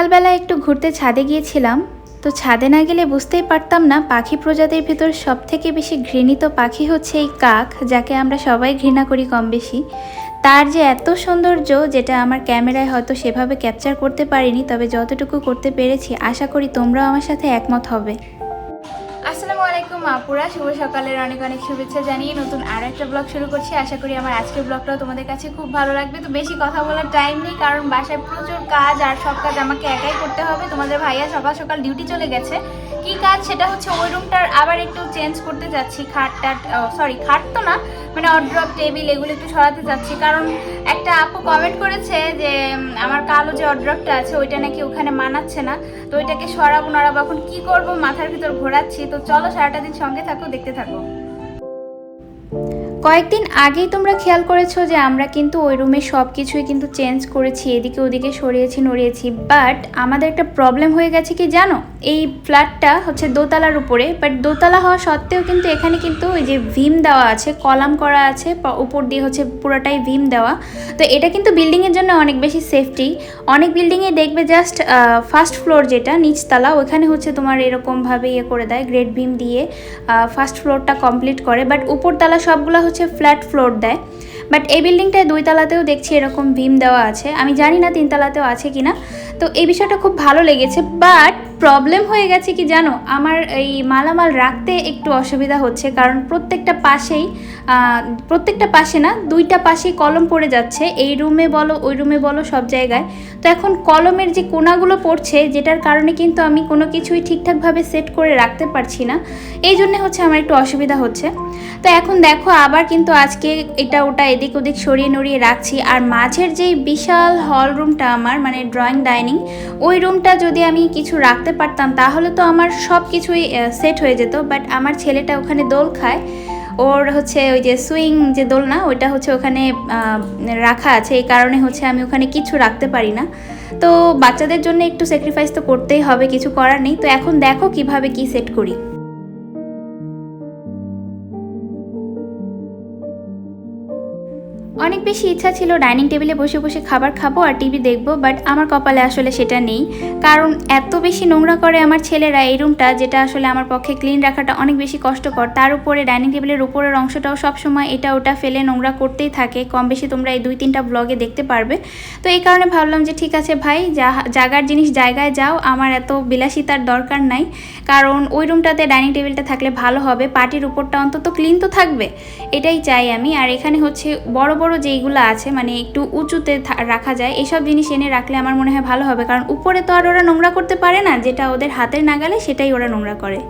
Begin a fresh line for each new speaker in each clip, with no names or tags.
সকালবেলা একটু ঘুরতে ছাদে গিয়েছিলাম, তো ছাদে না গেলে বুঝতেই পারতাম না পাখি প্রজাতির ভিতর সব থেকে বেশি ঘৃণিত পাখি হচ্ছে এই কাক, যাকে আমরা সবাই ঘৃণা করি কম বেশি। তার যে এত সৌন্দর্য যেটা আমার ক্যামেরায় হয়তো সেভাবে ক্যাপচার করতে পারিনি, তবে যতটুকু করতে পেরেছি, আশা করি তোমরাও আমার সাথে একমত হবে। আপুরা শুভ সকালের অনেক অনেক শুভেচ্ছা জানিয়ে নতুন আরও একটা ব্লগ শুরু করছি। আশা করি আমার আজকের ব্লগটাও তোমাদের কাছে খুব ভালো লাগবে। তো বেশি কথা বলার টাইম নেই, কারণ বাসায় প্রচুর কাজ আর সব কাজ আমাকে একাই করতে হবে। তোমাদের ভাইয়া সকাল সকাল ডিউটি চলে গেছে। কি কাজ সেটা হচ্ছে ওই রুমটার আবার একটু চেঞ্জ করতে যাচ্ছি খাট টাট সরি খাট তো না মানে অড্রপ টেবিল এগুলো একটু সরাতে যাচ্ছি। কারণ একটা আপু কমেন্ট করেছে যে আমার কালো যে অড্রপটা আছে, ওইটা নাকি ওখানে মানাচ্ছে না। তো ওইটাকে সরাবো, নড়াবো, এখন কি করব, মাথার ভিতর ঘোরাচ্ছি। তো চলো সারাটা দিন সঙ্গে থাকো, দেখতে থাকো। কয়েকদিন আগেই তোমরা খেয়াল করেছ যে আমরা কিন্তু ওই রুমে সব কিছুই কিন্তু চেঞ্জ করেছি, এদিকে ওদিকে সরিয়েছি, নড়িয়েছি। বাট আমাদের একটা প্রবলেম হয়ে গেছে কি জানো? এই ফ্ল্যাটটা হচ্ছে দোতলার উপরে বাট দোতলা হওয়া সত্ত্বেও কিন্তু এখানে কিন্তু ওই যে ভিম দেওয়া আছে, কলাম করা আছে উপর দিয়ে হচ্ছে পুরোটাই ভিম দেওয়া। তো এটা কিন্তু বিল্ডিংয়ের জন্য অনেক বেশি সেফটি অনেক বিল্ডিংয়ে দেখবে জাস্ট ফার্স্ট ফ্লোর যেটা, নিচতলা, ওখানে হচ্ছে তোমার এরকমভাবে ইয়ে করে দেয় গ্রেড ভিম দিয়ে ফার্স্ট ফ্লোরটা কমপ্লিট করে বাট উপরতলা সবগুলো হচ্ছে ফ্ল্যাট ফ্লোর দেয়। বাট এই বিল্ডিংটায় দুই তলাতেও দেখছি এরকম ভিম দেওয়া আছে। আমি জানি না তিনতলাতেও আছে কি না তো এই বিষয়টা খুব ভালো লেগেছে, বাট প্রবলেম হয়ে গেছে কি জানো? আমার এই মালামাল রাখতে একটু অসুবিধা হচ্ছে, কারণ প্রত্যেকটা পাশেই প্রত্যেকটা পাশে না, দুইটা পাশেই কলম পড়ে যাচ্ছে। এই রুমে বলো, ওই রুমে বলো, সব জায়গায়। তো এখন কলমের যে কোনাগুলো পড়ছে, যেটার কারণে কিন্তু আমি কোনো কিছুই ঠিকঠাকভাবে সেট করে রাখতে পারছি না। এই জন্যে হচ্ছে আমার একটু অসুবিধা হচ্ছে। তো এখন দেখো, আবার কিন্তু আজকে এটা ওটা এদিক ওদিক সরিয়ে নড়িয়ে রাখছি। আর মাঝের যেই বিশাল হল রুমটা আমার মানে ড্রয়িং ডাইনিং ওই রুমটা যদি আমি কিছু রাখতে পারতাম, তাহলে তো আমার সব কিছুই সেট হয়ে যেত। বাট আমার ছেলেটা ওখানে দোল খায়। ওর হচ্ছে ওই যে সুইং যে দোল না ওইটা হচ্ছে ওখানে রাখা আছে। এই কারণে হচ্ছে আমি ওখানে কিছু রাখতে পারি না। তো বাচ্চাদের জন্য একটু স্যাক্রিফাইস তো করতেই হবে, কিছু করার নেই। তো এখন দেখো কীভাবে কি সেট করি। অনেক বেশি ইচ্ছা ছিল ডাইনিং টেবিলে বসে বসে খাবার খাব আর টিভি দেখব বাট আমার কপালে আসলে সেটা নেই। কারণ এত বেশি নোংরা করে আমার ছেলেরা এই রুমটা, যেটা আসলে আমার পক্ষে ক্লিন রাখাটা অনেক বেশি কষ্টকর। তার উপরে ডাইনিং টেবিলের উপরের অংশটাও সবসময় এটা ওটা ফেলে নোংরা করতেই থাকে। কম বেশি তোমরা এই দুই তিনটা ব্লগে দেখতে পারবে। তো এই কারণে ভাবলাম যে ঠিক আছে ভাই যা জাগার জিনিস জায়গায় যাও। আমার এত বিলাসিতার দরকার নাই। কারণ ওই রুমটাতে ডাইনিং টেবিলটা থাকলে ভালো হবে। পাটির উপরটা অন্তত ক্লিন তো থাকবে। এটাই চাই আমি। আর এখানে হচ্ছে বড় বড় যেইগুলো আছে মানে একটু উঁচুতে রাখা যায়, এসব জিনিস এনে রাখলে আমার মনে হয় ভালো হবে। কারণ উপরে তো আর ওরা নোংরা করতে পারে না, যেটা ওদের হাতের নাগালে সেটাই ওরা নোংরা করে।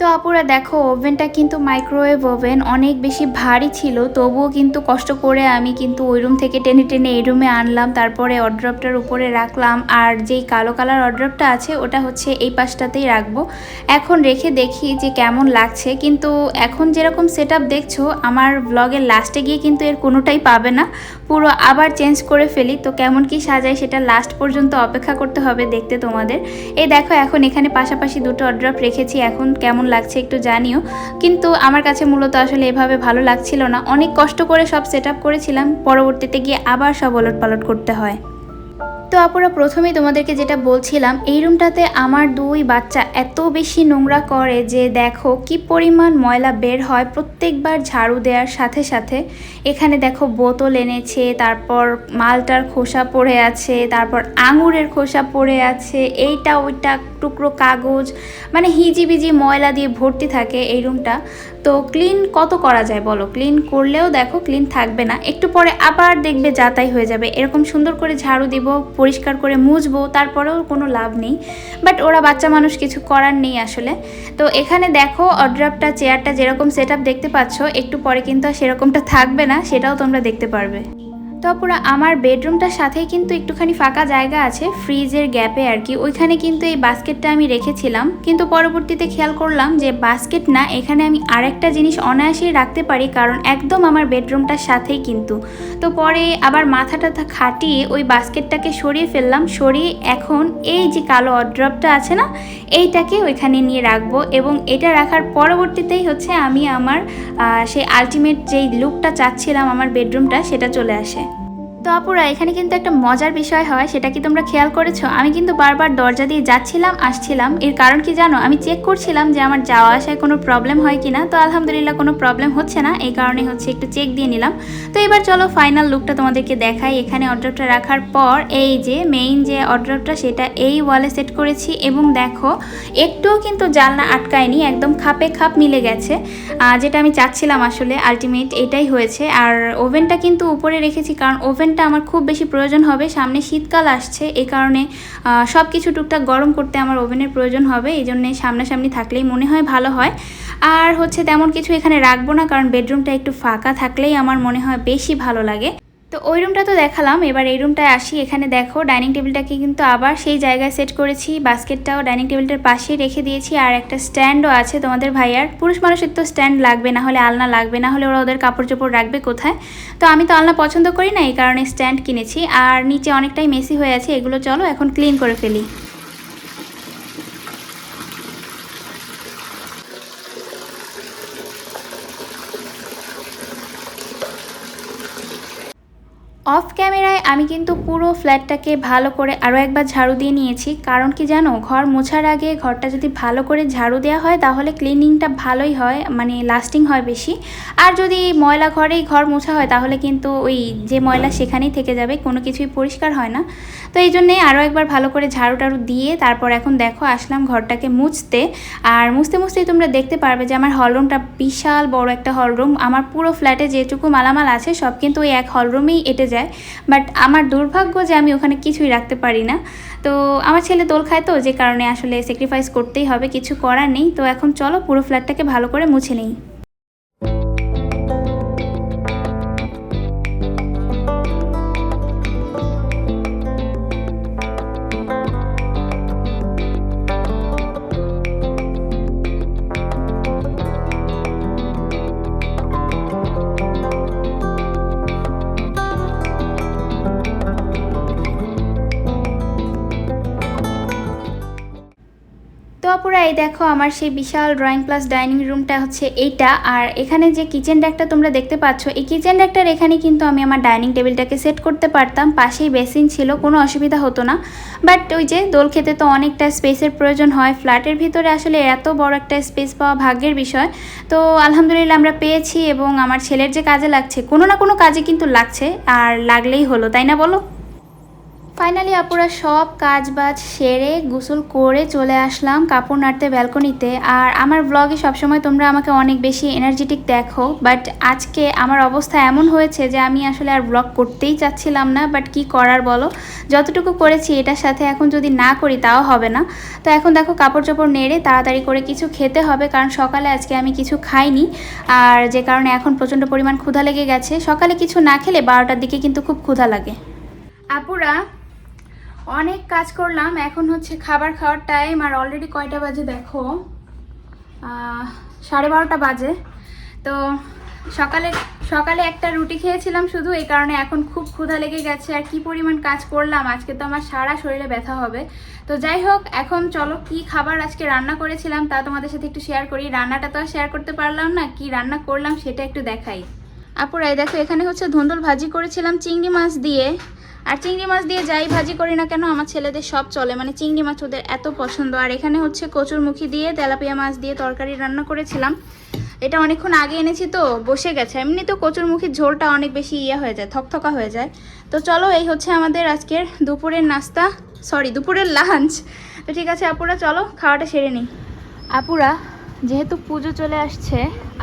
তো আপুরা, দেখো, ওভেনটা কিন্তু মাইক্রোওয়েভ ওভেন অনেক বেশি ভারী ছিল, তবুও কিন্তু কষ্ট করে আমি কিন্তু ওই রুম থেকে টেনে টেনে এই রুমে আনলাম, তারপরে অড্রপটার উপরে রাখলাম, আর যেই কালো কালার অড্রপটা আছে, ওটা হচ্ছে এই পাশটাতেই রাখব। এখন রেখে দেখি যে কেমন লাগছে, কিন্তু এখন যেরকম সেট আপ দেখছ, আমার ব্লগের লাস্টে গিয়ে কিন্তু এর কোনোটাই পাবে না। পুরো আবার চেঞ্জ করে ফেলি, তো কেমন কি সাজাই সেটা লাস্ট পর্যন্ত অপেক্ষা করতে হবে দেখতে তোমাদের। এই দেখো, এখন এখানে পাশাপাশি দুটো অড্রপ রেখেছি, এখন কেমন লাগছে, একটু জানিও। কিন্তু আমার কাছে মূলত আসলে এভাবে ভালো লাগছিল না। অনেক কষ্ট করে সব সেট করেছিলাম, পরবর্তীতে গিয়ে আবার সব ওলট পালট করতে হয়। তো আপুরা, প্রথমেই তোমাদেরকে যেটা বলছিলাম, এই রুমটাতে আমার দুই বাচ্চা এত বেশি নোংরা করে যে দেখো কি পরিমাণ ময়লা বের হয় প্রত্যেকবার ঝাড়ু দেওয়ার সাথে সাথে। এখানে দেখো বোতল এনেছে, তারপর মালটার খোসা পড়ে আছে, তারপর আঙুরের খোসা পড়ে আছে, এইটা ওইটা টুকরো কাগজ মানে হিজিবিজি ময়লা দিয়ে ভর্তি থাকে এই রুমটা। তো ক্লিন কত করা যায় বলো? ক্লিন করলেও দেখো ক্লিন থাকবে না। একটু পরে আবার দেখবে যাতাই হয়ে যাবে। এরকম সুন্দর করে ঝাড়ু দিব, পরিষ্কার করে মুছবো, তারপরেও কোনো লাভ নেই। বাট ওরা বাচ্চা মানুষ কিছু করার নেই আসলে। তো এখানে দেখো অড্রাপটা চেয়ারটা যেরকম সেট দেখতে পাচ্ছ, একটু পরে কিন্তু সেরকমটা থাকবে না, সেটাও তোমরা দেখতে পারবে। তো পুরো আমার বেডরুমটার সাথেই কিন্তু একটুখানি ফাঁকা জায়গা আছে, ফ্রিজের গ্যাপে আর কি। ওইখানে কিন্তু এই বাস্কেটটা আমি রেখেছিলাম। কিন্তু পরবর্তীতে খেয়াল করলাম যে বাস্কেট না, এখানে আমি আরেকটা জিনিস অনায়াসেই রাখতে পারি, কারণ একদম আমার বেডরুমটার সাথেই কিন্তু। তো পরে আবার মাথাটা খাটিয়ে ওই বাস্কেটটাকে সরিয়ে ফেললাম, সরিয়ে এখন এই যে কালো অড্রপটা আছে না, এইটাকে ওইখানে নিয়ে রাখব এবং এটা রাখার পরবর্তীতেই হচ্ছে আমি আমার সেই আলটিমেট যেই লুকটা চাচ্ছিলাম আমার বেডরুমটা, সেটা চলে আসে। তো আপুরা, এখানে কিন্তু একটা মজার বিষয় হয়, সেটা কি তোমরা খেয়াল করেছ? আমি কিন্তু বারবার দরজা দিয়ে যাচ্ছিলাম, আসছিলাম। এর কারণ কি জানো? আমি চেক করছিলাম যে আমার যাওয়া আসায় কোনো প্রবলেম হয় কিনা। তো আলহামদুলিল্লাহ কোনো প্রবলেম হচ্ছে না। এই কারণে হচ্ছে একটু চেক দিয়ে নিলাম। তো এবার চলো ফাইনাল লুকটা তোমাদেরকে দেখাই। এখানে অর্ডারটা রাখার পর এই যে মেইন যে অর্ডারটা, সেটা এই ওয়ালে সেট করেছি এবং দেখো, একটুও কিন্তু জালনা আটকায়নি, একদম খাপে খাপ মিলে গেছে। যেটা আমি চাচ্ছিলাম আসলে আলটিমেট এটাই হয়েছে। আর ওভেনটা কিন্তু উপরে রেখেছি, কারণ ওভেনটা আমার খুব বেশি প্রয়োজন হবে। সামনে শীতকাল আসছে এই কারণে সব কিছু টুকটাক গরম করতে আমার ওভেনের প্রয়োজন হবে এই জন্যে সামনাসামনি থাকলেই মনে হয় ভালো হয়। আর হচ্ছে তেমন কিছু এখানে রাখব না, কারণ বেডরুমটা একটু ফাঁকা থাকলেই আমার মনে হয় বেশি ভালো লাগে। তো ওই রুমটা তো দেখালাম, এবার এই রুমটায় আসি। এখানে দেখো ডাইনিং টেবিলটাকে কিন্তু আবার সেই জায়গায় সেট করেছি। বাস্কেটটাও ডাইনিং টেবিলটার পাশেই রেখে দিয়েছি। আর একটা স্ট্যান্ডও আছে তোমাদের ভাইয়ার। পুরুষ মানুষের তো স্ট্যান্ড লাগবে, না হলে আলনা লাগবে, না হলে ওরা ওদের কাপড় চোপড় রাখবে কোথায়? তো আমি তো আলনা পছন্দ করি না, এই কারণে স্ট্যান্ড কিনেছি। আর নিচে অনেকটাই মেসি হয়ে আছে, এগুলো চলো এখন ক্লিন করে ফেলি। অফ ক্যামেরায় আমি কিন্তু পুরো ফ্ল্যাটটাকে ভালো করে আরও একবার ঝাড়ু দিয়ে নিয়েছি। কারণ কি জানো, ঘর মোছার আগে ঘরটা যদি ভালো করে ঝাড়ু দেওয়া হয়, তাহলে ক্লিনিংটা ভালোই হয় মানে লাস্টিং হয় বেশি। আর যদি ময়লা ঘরেই ঘর মোছা হয়, তাহলে কিন্তু ওই যে ময়লা সেখানেই থেকে যাবে, কোনো কিছুই পরিষ্কার হয় না। তো এই জন্যে আরও একবার ভালো করে ঝাড়ু টাড়ু দিয়ে তারপর এখন দেখো আসলাম ঘরটাকে মুছতে। আর মুছতে, মুছতেই তোমরা দেখতে পারবে যে আমার হলরুমটা বিশাল বড় একটা হলরুম আমার পুরো ফ্ল্যাটে যেটুকু মালামাল আছে সব কিন্তু ওই এক হলরুমেই এটে যায়। বাট আমার দুর্ভাগ্য যে আমি ওখানে কিছুই রাখতে পারি না। তো আমার ছেলে দোল খায় তো, যে কারণে আসলে স্যাক্রিফাইস করতেই হবে, কিছু করার নেই। তো এখন চলো পুরো ফ্ল্যাটটাকে ভালো করে মুছে নেই। তো অপুরা এই দেখো আমার সেই বিশাল ড্রয়িং প্লাস ডাইনিং রুমটা হচ্ছে এইটা। আর এখানে যে কিচেন ড্যাকটা তোমরা দেখতে পাচ্ছ, এই কিচেন ড্যাকটার এখানে কিন্তু আমি আমার ডাইনিং টেবিলটাকে সেট করতে পারতাম। পাশেই বেসিন ছিল, কোনো অসুবিধা হতো না। বাট ওই যে দোল খেতে তো অনেকটা স্পেসের প্রয়োজন হয়। ফ্ল্যাটের ভিতরে আসলে এত বড় একটা স্পেস পাওয়া ভাগ্যের বিষয়। তো আলহামদুলিল্লাহ আমরা পেয়েছি এবং আমার ছেলের যে কাজে লাগছে, কোনো না কোনো কাজে কিন্তু লাগছে, আর লাগলেই হলো, তাই না বলো? ফাইনালি আপুরা সব কাজ বাজ সেরে গোসল করে চলে আসলাম কাপড় নাড়তে ব্যালকনিতে। আর আমার ব্লগে সবসময় তোমরা আমাকে অনেক বেশি এনার্জেটিক দেখো বাট আজকে আমার অবস্থা এমন হয়েছে যে আমি আসলে আর ব্লগ করতেই চাচ্ছিলাম না বাট কি করার বলো? যতটুকু করেছি এটার সাথে এখন যদি না করি তাও হবে না। তো এখন দেখো কাপড় চোপড় নেড়ে তাড়াতাড়ি করে কিছু খেতে হবে, কারণ সকালে আজকে আমি কিছু খাইনি। আর যে কারণে এখন প্রচণ্ড পরিমাণ ক্ষুধা লেগে গেছে। সকালে কিছু না খেলে বারোটার দিকে কিন্তু খুব ক্ষুধা লাগে। আপুরা অনেক কাজ করলাম, এখন হচ্ছে খাবার খাওয়ার টাইম আর অলরেডি কয়টা বাজে দেখো? সাড়ে বারোটা বাজে। তো সকালে সকালে একটা রুটি খেয়েছিলাম শুধু, এই কারণে এখন খুব ক্ষুধা লেগে গেছে, আর কি পরিমাণ কাজ করলাম, আজকে তো আমার সারা শরীরে ব্যথা হবে। তো যাই হোক, এখন চলো কি খাবার আজকে রান্না করেছিলাম তা তোমাদের সাথে একটু শেয়ার করি। রান্নাটা তো আর শেয়ার করতে পারলাম না, কি রান্না করলাম সেটা একটু দেখাই। আপুরা এই দেখো, এখানে হচ্ছে ধুন্দুল ভাজি করেছিলাম, চিংড়ি মাছ দিয়ে। আর চিংড়ি মাছ দিয়ে যাই ভাজি করি না কেন, আমার ছেলেদের সব চলে। মানে চিংড়ি মাছ ওদের এত পছন্দ। আর এখানে হচ্ছে কচুরমুখী দিয়ে তেলাপিয়া মাছ দিয়ে তরকারি রান্না করেছিলাম। এটা অনেকক্ষণ আগে এনেছি তো, বসে গেছে। এমনি তো কচুরমুখীর ঝোলটা অনেক বেশি ইয়ে হয়ে যায়, থকথকা হয়ে যায়। তো চলো, এই হচ্ছে আমাদের আজকের দুপুরের নাস্তা। সরি দুপুরের লাঞ্চ তো ঠিক আছে, আপুরা, চলো, খাওয়াটা সেরে নিই। আপুরা, যেহেতু পুজো চলে আসছে,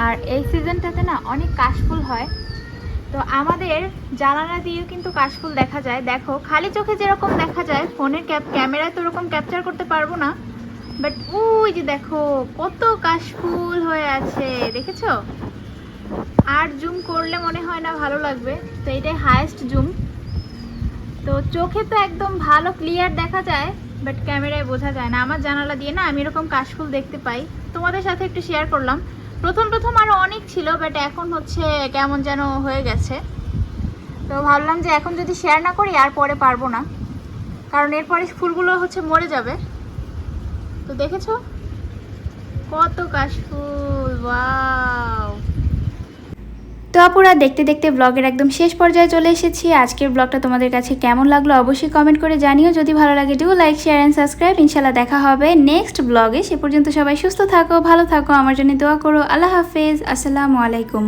আর এই সিজনটাতে না অনেক কাশফুল হয় তো আমাদের জানালা দিয়েও কিন্তু কাশফুল দেখা যায়। দেখো, খালি চোখে যেরকম দেখা যায়, ফোনের ক্যামেরায় তো ওরকম ক্যাপচার করতে পারব না। বাট ওই যে দেখো, কত কাশফুল হয়ে আছে, দেখেছ? আর জুম করলে মনে হয় না ভালো লাগবে, তো এটাই হায়েস্ট জুম তো চোখে তো একদম ভালো ক্লিয়ার দেখা যায় বাট ক্যামেরায় বোঝা যায় না। আমার জানালা দিয়ে না আমি এরকম কাশফুল দেখতে পাই। তোমাদের সাথে একটু শেয়ার করলাম। প্রথম প্রথম আরও অনেক ছিল বাট এখন হচ্ছে কেমন যেন হয়ে গেছে। তো ভাবলাম যে এখন যদি শেয়ার না করি, আর পরে পারব না। কারণ এরপরে ফুলগুলো হচ্ছে মরে যাবে। তো দেখেছ? কত কাশফুল তো তো আপুরা দেখতে দেখতে ব্লগের একদম শেষ পর্যায়ে চলে এসেছি। আজকের ব্লগটা তোমাদের কাছে কেমন লাগল অবশ্যই কমেন্ট করে জানিও। যদি ভালো লাগে do like share and subscribe ইনশাল্লাহ দেখা হবে নেক্সট ব্লগে সে পর্যন্ত সবাই সুস্থ থাকো, ভালো থাকো। আমার জন্য দোয়া করো। আল্লাহ হাফেজ। আসসালামু আলাইকুম।